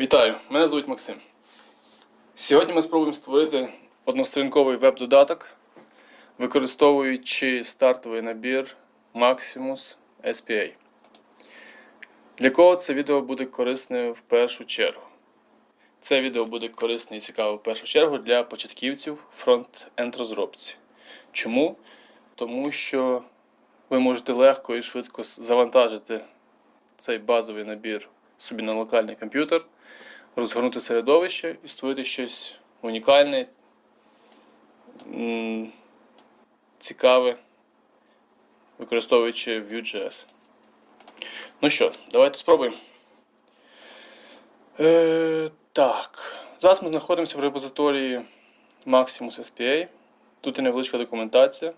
Вітаю! Мене звуть Максим. Сьогодні ми спробуємо створити односторінковий веб-додаток, використовуючи стартовий набір Maximus SPA. Для кого це відео буде корисне в першу чергу? Це відео буде корисне і цікаве в першу чергу для початківців фронт-енд розробці. Чому? Тому що ви можете легко і швидко завантажити цей базовий набір собі на локальний комп'ютер, розгорнути середовище і створити щось унікальне, цікаве, використовуючи Vue.js. Ну що, давайте спробуємо. Е, так, зараз ми знаходимося в репозиторії Maximus SPA. Тут є невеличка документація.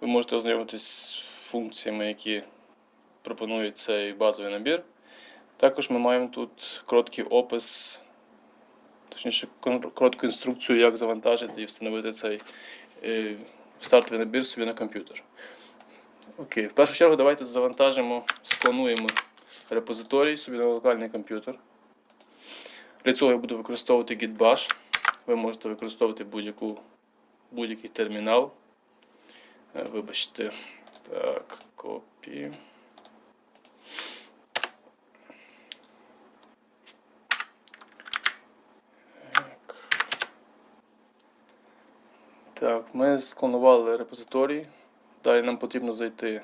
Ви можете ознайомитись з функціями, які пропонує цей базовий набір. Також ми маємо тут короткий опис, точніше, коротку інструкцію, як завантажити і встановити цей е, стартовий набір собі на комп'ютер. Окей, в першу чергу давайте завантажимо, склонуємо репозиторій собі на локальний комп'ютер. Для цього я буду використовувати Gitbash. Ви можете використовувати будь-який термінал. Е, Вибачте, так, копі. Так, ми склонували репозиторій. Далі нам потрібно зайти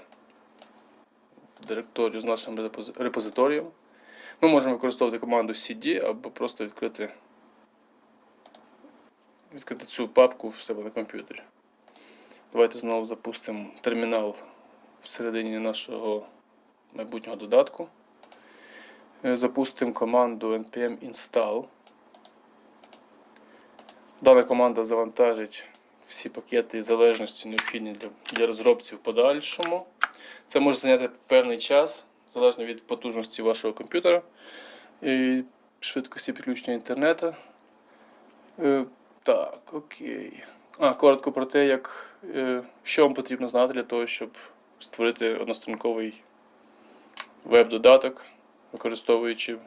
в директорію з нашим репозиторієм. Ми можемо використовувати команду cd або просто відкрити, відкрити цю папку в себе на комп'ютері. Давайте знову запустимо термінал всередині нашого майбутнього додатку. Е, Запустимо команду npm install. Дана команда завантажить всі пакети і залежності необхідні для, для розробців в подальшому. Це може зайняти певний час, залежно від потужності вашого комп'ютера і швидкості підключення інтернету. Е, так, окей. А, коротко про те, як, е, що вам потрібно знати для того, щоб створити одностранковий веб-додаток, використовуючи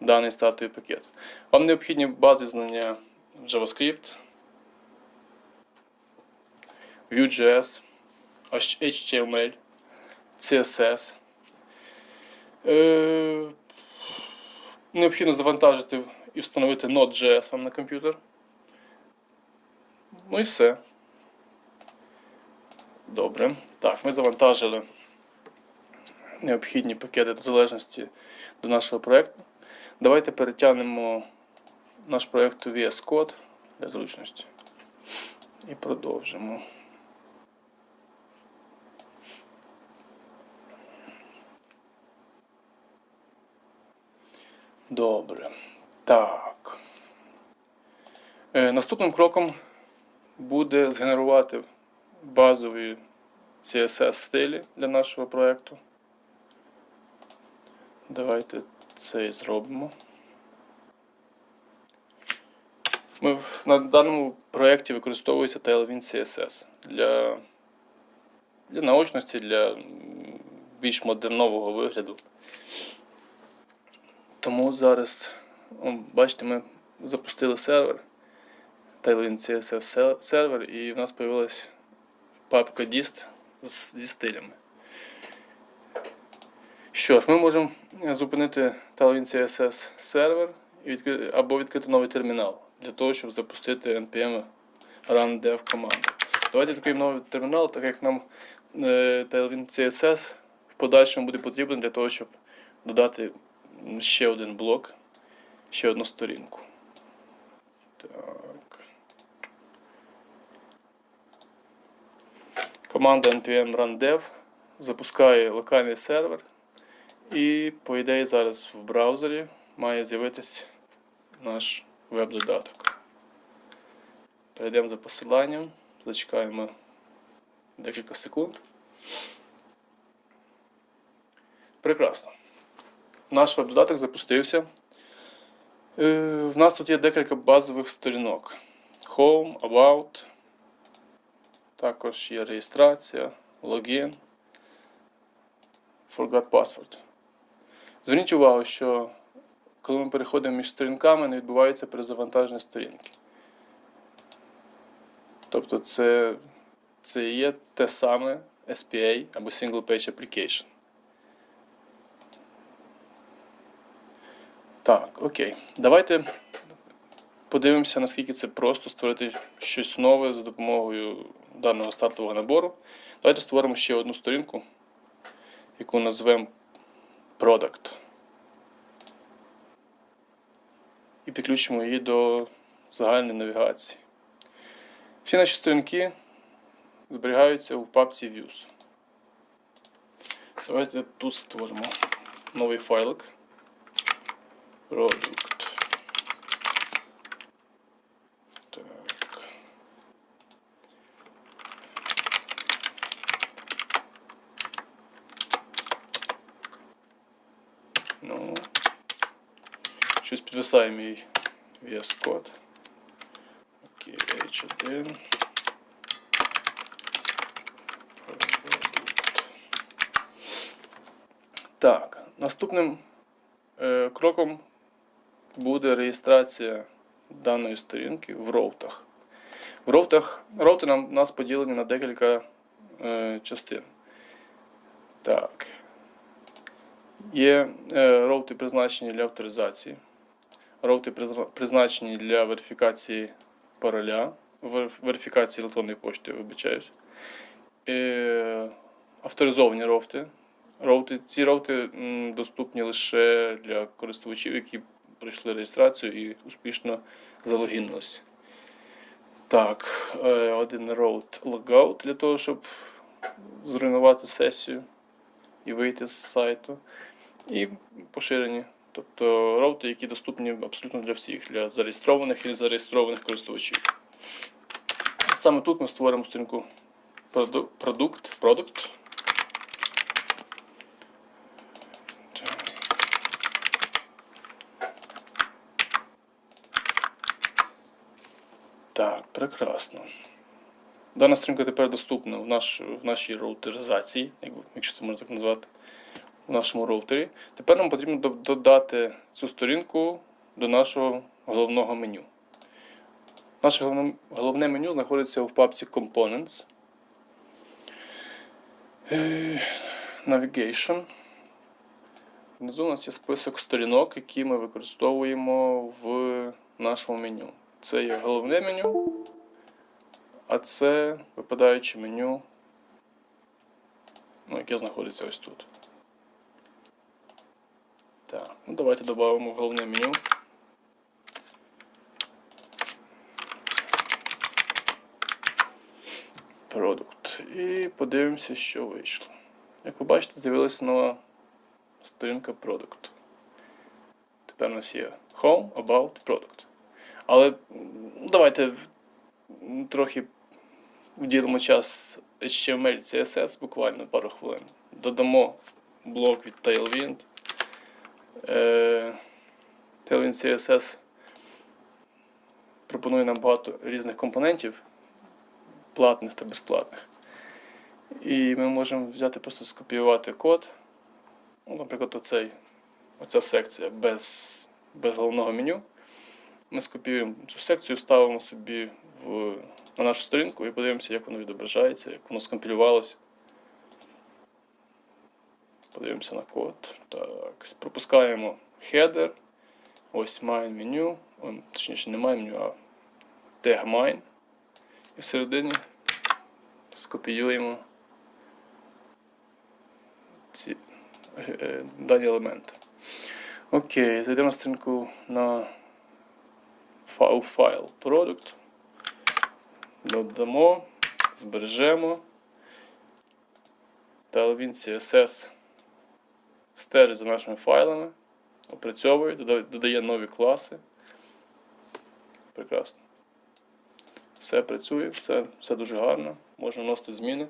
даний стартовий пакет. Вам необхідні бази знання JavaScript, Vue.js, HTML, CSS. Е, необхідно завантажити і встановити Node.js вам на комп'ютер. Ну і все. Добре. Так, ми завантажили необхідні пакети залежності до нашого проєкту. Давайте перетягнемо наш проєкт у VS Code для зручності. І продовжимо. Добре. Так. Е, наступним кроком буде згенерувати базові CSS стилі для нашого проєкту. Давайте це і зробимо. Ми на даному проєкті використовується Tailwind CSS для, для наочності, для більш модернового вигляду. Тому зараз, бачите, ми запустили сервер, Tailwind CSS сервер, і в нас з'явилась папка dist зі стилями. Що ж, ми можемо зупинити Tailwind CSS сервер або відкрити новий термінал для того, щоб запустити npm run dev команду. Давайте відкриємо новий термінал, так як нам е, Tailwind CSS в подальшому буде потрібен для того, щоб додати ще один блок, ще одну сторінку. Так. Команда npm run dev запускає локальний сервер. І, по ідеї, зараз в браузері має з'явитись наш веб-додаток. Перейдемо за посиланням, зачекаємо декілька секунд. Прекрасно. Наш веб-додаток запустився. Е, В нас тут є декілька базових сторінок: Home, About. Також є реєстрація, логін, Forgot password. Зверніть увагу, що коли ми переходимо між сторінками, не відбувається перезавантаження сторінки. Тобто це, це є те саме SPA або Single Page Application. Так, окей. Давайте подивимося, наскільки це просто створити щось нове за допомогою даного стартового набору. Давайте створимо ще одну сторінку, яку назвемо Product. І підключимо її до загальної навігації. Всі наші сторінки зберігаються в папці Views. Давайте тут створимо новий файлик. Product. Так. Ну, щось підвисає мій VS Code. Окей, H1. Так, наступним е, кроком буде реєстрація даної сторінки в роутах. В роутах роути нам, у нас поділені на декілька е, частин. Так. Є е, роути призначені для авторизації, роути призначені для верифікації пароля, вер- верифікації електронної пошти, вибачаюсь. Е, авторизовані роути. роути. Ці роути доступні лише для користувачів, які пройшли реєстрацію і успішно залогінилися. Так, е, один роут логаут для того, щоб зруйнувати сесію і вийти з сайту. І поширені. Тобто роути, які доступні абсолютно для всіх, для зареєстрованих і незареєстрованих користувачів. Саме тут ми створимо сторінку проду- продукт, продукт. Так. Так, прекрасно. Дана сторінка тепер доступна в, наш, в нашій роутеризації, якщо це можна так назвати, в нашому роутері. Тепер нам потрібно додати цю сторінку до нашого головного меню. Наше головне, головне меню знаходиться в папці Components. Е, Navigation. Внизу у нас є список сторінок, які ми використовуємо в нашому меню. Це є головне меню, а це випадаюче меню, ну, яке знаходиться ось тут. Так, ну давайте додамо головне меню. Продукт. І подивимося, що вийшло. Як ви бачите, з'явилася нова сторінка Product. Тепер у нас є Home, About, Product. Але давайте трохи вділимо час HTML, CSS, буквально пару хвилин. Додамо блок від Tailwind. Е, Tailwind CSS пропонує нам багато різних компонентів, платних та безплатних. І ми можемо взяти просто скопіювати код. Ну, наприклад, оцей, оця секція без, без головного меню. Ми скопіюємо цю секцію, ставимо собі в, на нашу сторінку і подивимося, як воно відображається, як воно скомпілювалося. Подивимося на код. Так, пропускаємо header. Ось main меню. Точніше, не main меню, а tag main. І всередині скопіюємо ці е, е, дані елементи. Окей, зайдемо на сторінку на файл, файл Product. Додамо, збережемо. Tailwind CSS стежить за нашими файлами, опрацьовує, додає нові класи. Прекрасно. Все працює, все, все дуже гарно, можна вносити зміни.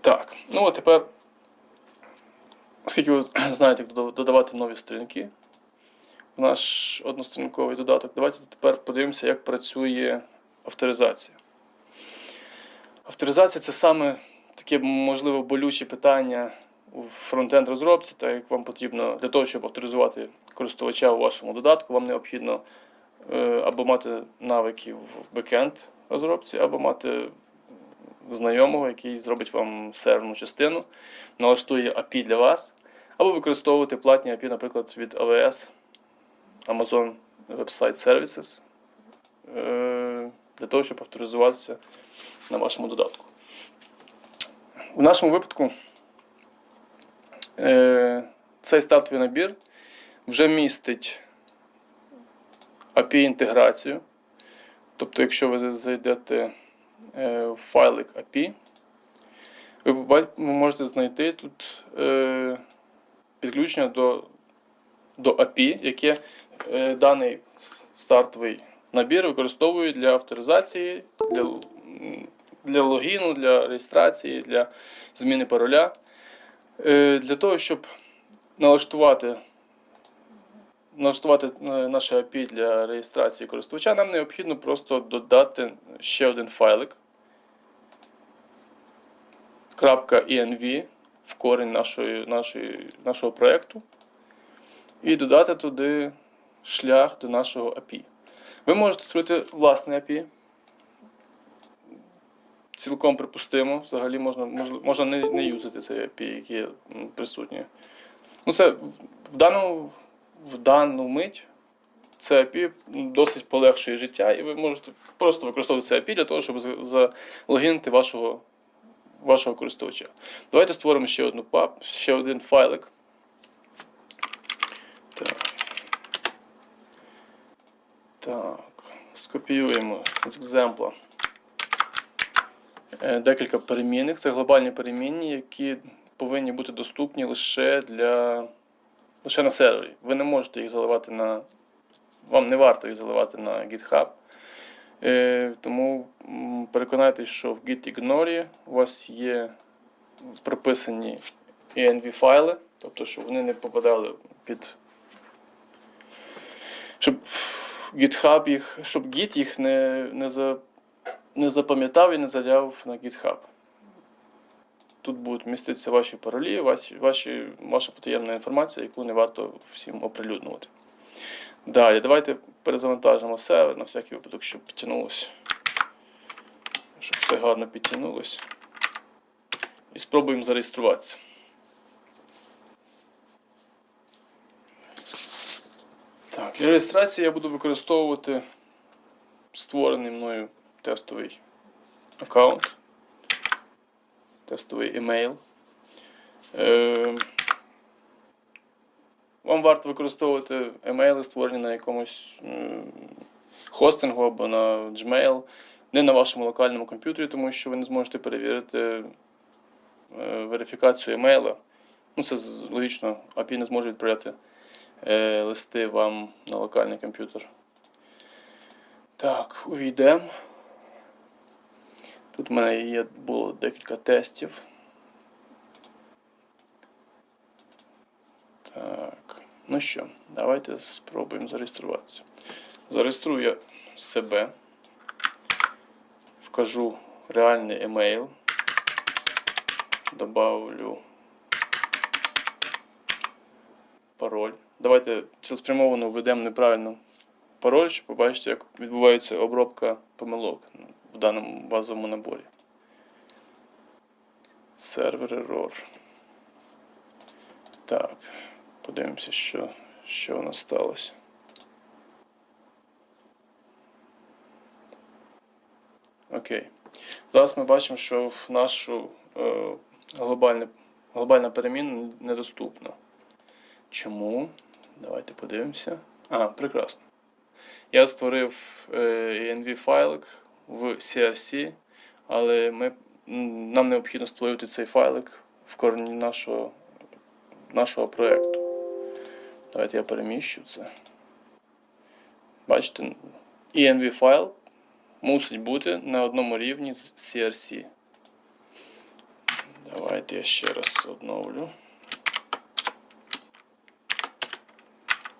Так, ну а тепер, оскільки ви знаєте, як додавати нові сторінки наш односторінковий додаток, давайте тепер подивимося, як працює авторизація. Авторизація це саме таке, можливо, болюче питання в фронтенд розробці, так як вам потрібно для того, щоб авторизувати користувача у вашому додатку, вам необхідно е, або мати навики в бекенд розробці, або мати знайомого, який зробить вам серверну частину, налаштує API для вас, або використовувати платні API, наприклад, від AWS, Amazon Website Services, е, для того, щоб авторизуватися на вашому додатку. У нашому випадку е, цей стартовий набір вже містить API-інтеграцію. Тобто, якщо ви зайдете е, в файлик API, ви можете знайти тут підключення до, до API, яке даний стартовий набір використовує для авторизації, для, для логіну, для реєстрації, для зміни пароля. Е, Для того, щоб налаштувати, налаштувати е, наше API для реєстрації користувача, нам необхідно просто додати ще один файлик .env в корінь нашої, нашої, нашого проєкту і додати туди шлях до нашого API. Ви можете створити власне API. Цілком припустимо, взагалі можна, можна, не, не юзати цей API, який є м, присутній. Ну, це в- дану, в дану мить це API досить полегшує життя, і ви можете просто використовувати це API для того, щоб за- залогінити вашого, вашого користувача. Давайте створимо ще одну пап, ще один файлик. Так, скопіюємо з екземпла е, декілька перемінних. Це глобальні перемінні, які повинні бути доступні лише для лише на сервері. Ви не можете їх заливати на. Вам не варто їх заливати на GitHub. Е, тому м, переконайтесь, що в gitignore у вас є прописані env файли, тобто, щоб вони не попадали під. Щоб GitHub їх, щоб Git їх не, не, за, не запам'ятав і не заляв на GitHub. Тут будуть міститися ваші паролі, ваші, ваші, ваша потаємна інформація, яку не варто всім оприлюднювати. Далі, давайте перезавантажимо сервер на всякий випадок, щоб підтягнулося. Щоб все гарно підтягнулося. І спробуємо зареєструватися. Так, для реєстрації я буду використовувати створений мною тестовий аккаунт, тестовий емейл. Е, вам варто використовувати емейли, створені на якомусь е, хостингу або на Gmail, не на вашому локальному комп'ютері, тому що ви не зможете перевірити е, верифікацію емейла. Ну, це логічно, API не зможе відправляти листи вам на локальний комп'ютер. Так, увійдемо. Тут в мене є було декілька тестів. Так, ну що, давайте спробуємо зареєструватися. Зареєструю я себе, вкажу реальний емейл, добавлю пароль. Давайте цілеспрямовано введемо неправильно пароль, щоб побачити, як відбувається обробка помилок в даному базовому наборі. Сервер error. Так, подивимося, що, що у нас сталося. Окей. Зараз ми бачимо, що в нашу е, глобальне, глобальна перемінна недоступна. Чому? Давайте подивимося. А, прекрасно. Я створив е, env файлик в CRC, але ми, нам необхідно створювати цей файлик в корені нашого, нашого проєкту. Давайте я переміщу це. Бачите, env файл мусить бути на одному рівні з CRC. Давайте я ще раз обновлю.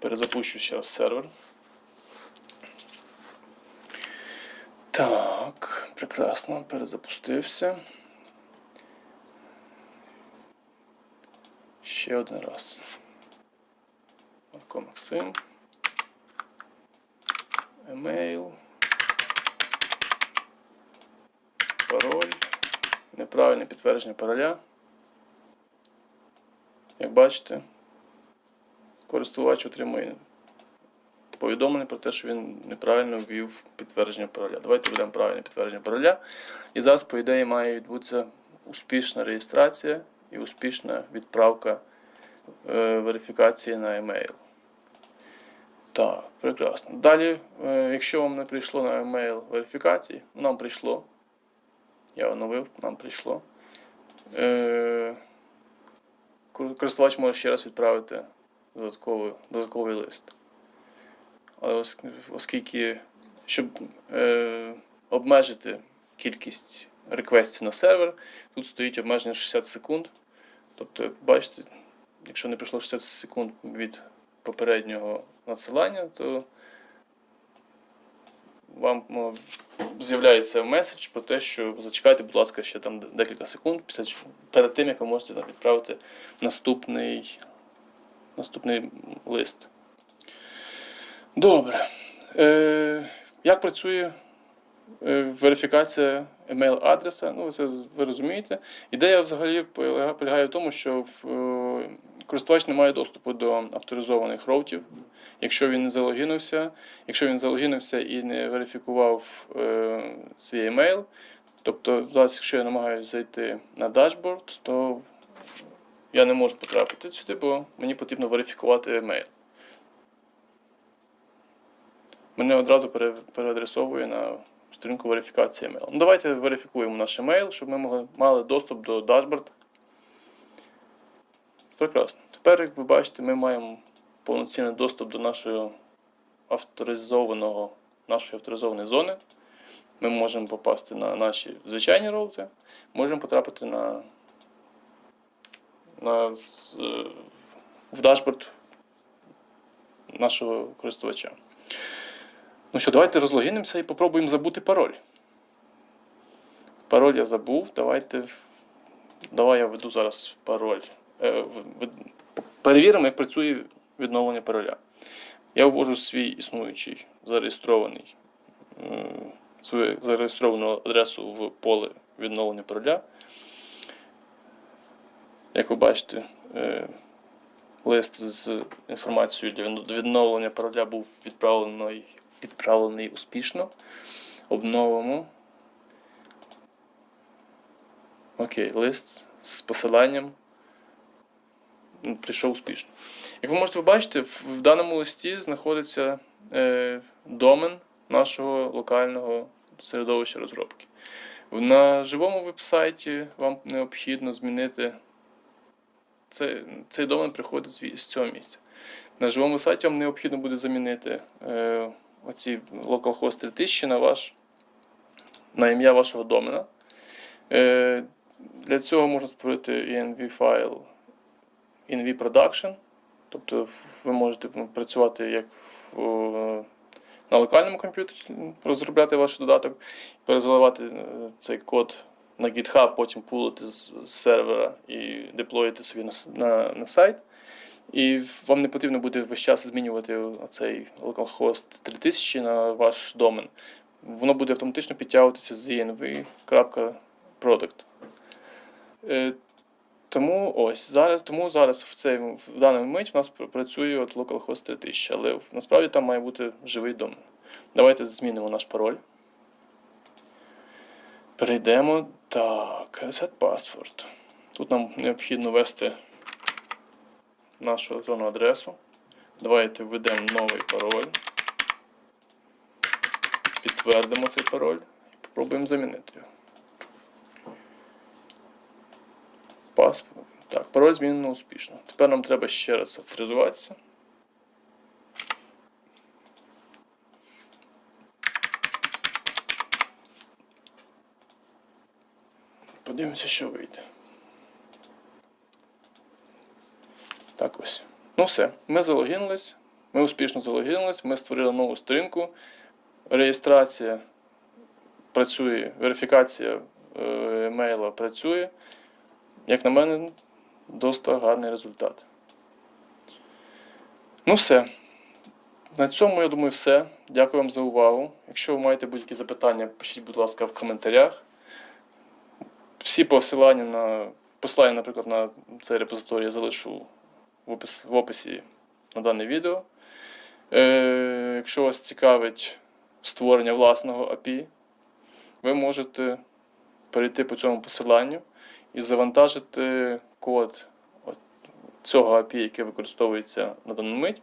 Перезапущу ще раз сервер. Так, прекрасно, перезапустився. Ще один раз. Марко Максим. Емейл. Пароль. Неправильне підтвердження пароля. Як бачите, користувач отримує повідомлення про те, що він неправильно ввів підтвердження пароля. Давайте введемо правильне підтвердження пароля. І зараз, по ідеї, має відбутися успішна реєстрація і успішна відправка е, верифікації на емейл. Так, прекрасно. Далі, е, якщо вам не прийшло на емейл верифікації, нам прийшло. Я оновив, нам прийшло. Е, користувач може ще раз відправити додатковий, додатковий лист. Але оскільки, щоб е, обмежити кількість реквестів на сервер, тут стоїть обмеження 60 секунд. Тобто, як бачите, якщо не пройшло 60 секунд від попереднього надсилання, то вам з'являється меседж про те, що зачекайте, будь ласка, ще там декілька секунд після перед тим, як ви можете відправити наступний, наступний лист. Добре. Е, як працює е, верифікація емейл-адреса? Ну, ви це ви розумієте. Ідея взагалі полягає в тому, що е, користувач не має доступу до авторизованих роутів. Якщо він не залогінився, якщо він залогінився і не верифікував е, свій емейл, тобто зараз, якщо я намагаюся зайти на дашборд, то я не можу потрапити сюди, бо мені потрібно верифікувати емейл. Мене одразу переадресовує на сторінку верифікації емейл. Ну, давайте верифікуємо наш емейл, щоб ми могли, мали доступ до дашборд. Прекрасно. Тепер, як ви бачите, ми маємо повноцінний доступ до нашого авторизованого, нашої авторизованої зони. Ми можемо попасти на наші звичайні роути, можемо потрапити на, в дашборд нашого користувача. Ну що, давайте розлогінимося і попробуємо забути пароль. Пароль я забув. Давайте. Давай я введу зараз пароль. Е, Перевіримо, як працює відновлення пароля. Я ввожу свій існуючий зареєстрований, е, свою зареєстровану адресу в поле відновлення пароля. Як ви бачите, е, лист з інформацією для відновлення пароля був відправлений, відправлений успішно. Обновимо. Окей, лист з посиланням прийшов успішно. Як ви можете побачити, в, даному листі знаходиться е, домен нашого локального середовища розробки. На живому веб-сайті вам необхідно змінити це, цей домен приходить зві- з цього місця. На живому сайті вам необхідно буде замінити е, оці localhost 3000 на ваш на ім'я вашого домена. Е, для цього можна створити env файл env production. Тобто ви можете працювати як в, на локальному комп'ютері, розробляти ваш додаток, перезаливати е, цей код на GitHub, потім пулити з сервера і деплоїти собі на, на, на сайт. І вам не потрібно буде весь час змінювати оцей localhost 3000 на ваш домен. Воно буде автоматично підтягуватися з env.product. Е, Тому ось зараз, тому зараз в цей в даний мить в нас працює от localhost 3000, але насправді там має бути живий домен. Давайте змінимо наш пароль. Перейдемо. Так, reset password. Тут нам необхідно ввести нашу електронну адресу. Давайте введемо новий пароль. Підтвердимо цей пароль і попробуємо замінити його. Паспорт. Так, пароль змінено успішно. Тепер нам треба ще раз авторизуватися. Подивимося, що вийде. Так ось. Ну все, ми залогінились. Ми успішно залогінились, ми створили нову сторінку. Реєстрація працює, верифікація емейла працює. Як на мене, Доста гарний результат. Ну все. На цьому, я думаю, все. Дякую вам за увагу. Якщо ви маєте будь-які запитання, пишіть, будь ласка, в коментарях. Всі посилання на посилання, наприклад, на цей репозиторій я залишу в, опис, в описі на дане відео. Е, якщо вас цікавить створення власного API, ви можете перейти по цьому посиланню і завантажити код цього API, яке використовується на дану мить,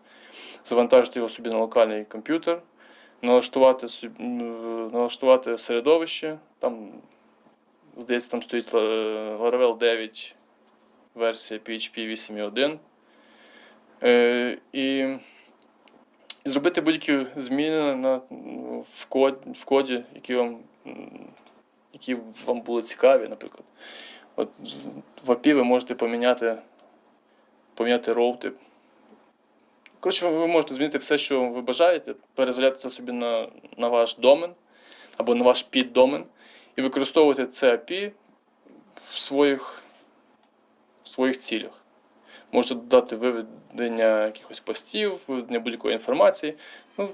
завантажити його собі на локальний комп'ютер, налаштувати, налаштувати середовище. Там, здається, там стоїть е, Laravel 9 версія PHP 8.1. Е, і, зробити будь-які зміни на, в, код, в коді, які вам, які вам були цікаві, наприклад. От в API ви можете поміняти, поміняти роути. Коротше, ви можете змінити все, що ви бажаєте, перезаляти собі на, на ваш домен або на ваш піддомен і використовувати це API в своїх, в своїх цілях. Можете додати виведення якихось постів, виведення будь-якої інформації. Ну,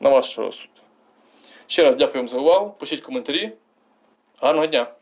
на ваш розсуд. Ще раз дякую вам за увагу. Пишіть коментарі. Гарного дня!